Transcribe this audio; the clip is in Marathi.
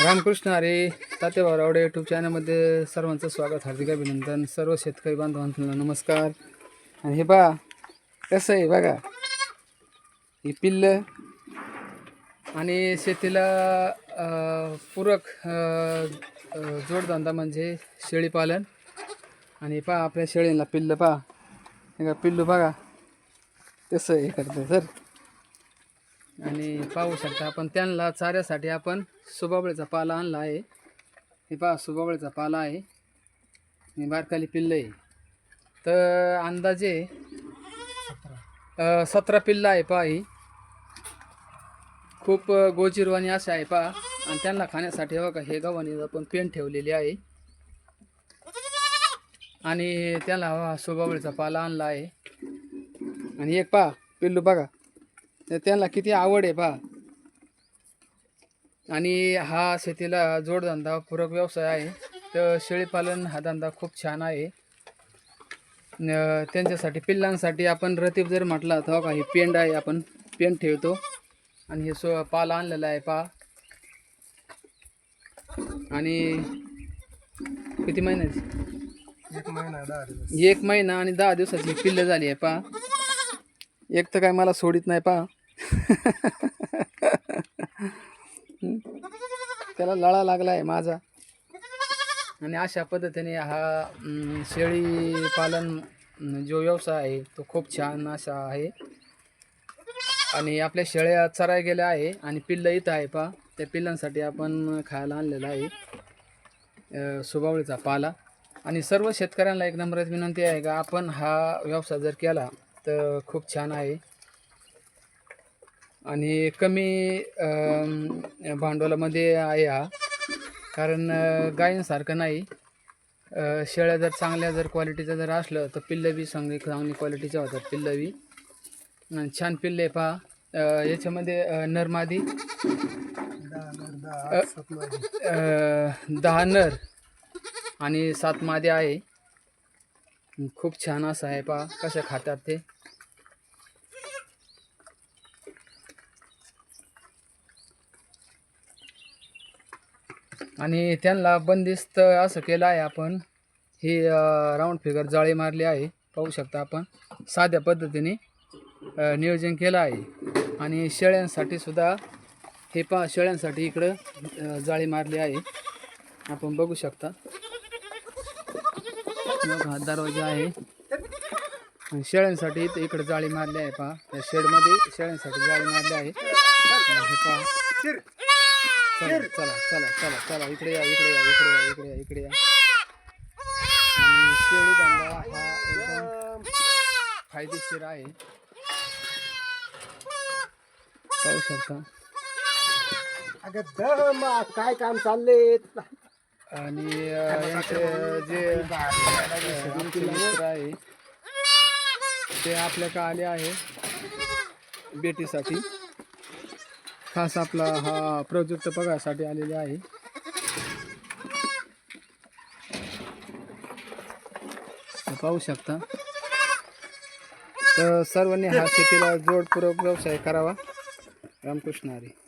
रामकृष्ण अरे तातेभाऊ रावडे यूट्यूब चॅनलमध्ये सर्वांचं स्वागत हार्दिक अभिनंदन. सर्व शेतकरी बांधवांना नमस्कार. आणि हे बा कसं आहे बघा. हे पिल्लं आणि शेतीला पूरक जोडधंदा म्हणजे शेळीपालन. आणि पहा आपल्या शेळीला पिल्लं पहा. हे का पिल्लू बघा. कसं हे करतं सर? आणि पाहू शकता आपण त्यांना चाऱ्यासाठी आपण सुबाबळीचा पाला आणला आहे. हे पहा सुबाबळीचा पाला आहे. आणि बारकाली पिल्लं आहे. तर अंदाजे सतरा पिल्लं आहे पहा ही. खूप गोजीरवाणी असे आहे पहा. आणि त्यांना खाण्यासाठी बघा हे गव्हाणी आपण पेन ठेवलेली आहे. आणि त्याला हा सुबाबळीचा पाला आणला आहे. आणि एक पहा पिल्लू बघा. तर त्यांना किती आवड आहे पहा. आणि हा शेतीला जोडधंदा पूरक व्यवसाय आहे. तर शेळीपालन हा धंदा खूप छान आहे. त्यांच्यासाठी पिल्लांसाठी आपण रतीब जर म्हटला तर का ही पेंड आहे आपण पेंड ठेवतो. आणि हे सो पाला आणलेला आहे पहा. आणि किती महिन्याची एक महिना एक महिना आणि दहा दिवसाची पिल्लं झाली आहे पहा. एक तर काय मला सोडित नाही पहा. त्याला लळा लागला आहे माझा. आणि अशा पद्धतीने हा शेळी पालन जो व्यवसाय आहे तो खूप छान असा आहे. आणि आपल्या शेळ्या चराय गेल्या आहे आणि पिल्लं इथं आहे पहा. त्या पिल्लांसाठी आपण खायला आणलेला आहे सुभावळीचा सुबावळीचा पाला. आणि सर्व शेतकऱ्यांना एक नम्रच विनंती आहे का आपण हा व्यवसाय जर केला तर खूप छान आहे. आणि कमी भांडवलामध्ये आहे हा कारण अं, गायींसारखं नाही. शेळ्या जर चांगल्या जर क्वालिटीचं जर असलं तर पिल्लं बी चांगली चांगली क्वालिटीच्या होतात पिल्लं बी. आणि छान पिल्ले पहा. याच्यामध्ये नरमादी दहा नर दहा दहा नर आणि सात मादी आहे. खूप छान असं आहे पहा कशा खातात ते. आणि त्यांना बंदिस्त असं केलं आहे आपण. ही राऊंड फिगर जाळी मारली आहे. पाहू शकता आपण. साध्या पद्धतीने नियोजन केलं आहे. आणि शेळ्यांसाठी सुद्धा हे पा शेळ्यांसाठी इकडं जाळी मारली आहे. आपण बघू शकता. हा दरवाजा आहे. शेळ्यांसाठी इथं इकडे जाळी मारली आहे पहा. या शेडमध्ये शेळ्यांसाठी जाळी मारली आहे. हे पहा. चला चला चला चला चला इकडे या इकडे या इकडे या इकडे या इकडे या. आणि शेळी धंदा हा एकदम फायदेशीर आहे. पाहू शकता. अगं दह मा काय काम चाललंय आणि यांचे जे आमचे मित्र आहे ते आपल्या का आले आहे भेटीसाठी खास आपला हा प्रोजेक्ट बघायसाठी आलेले आहे. पाहू शकता. तर सर्वांनी हा शेतीला जोडपूर्वक व्यवसाय करावा. रामकृष्ण हरी.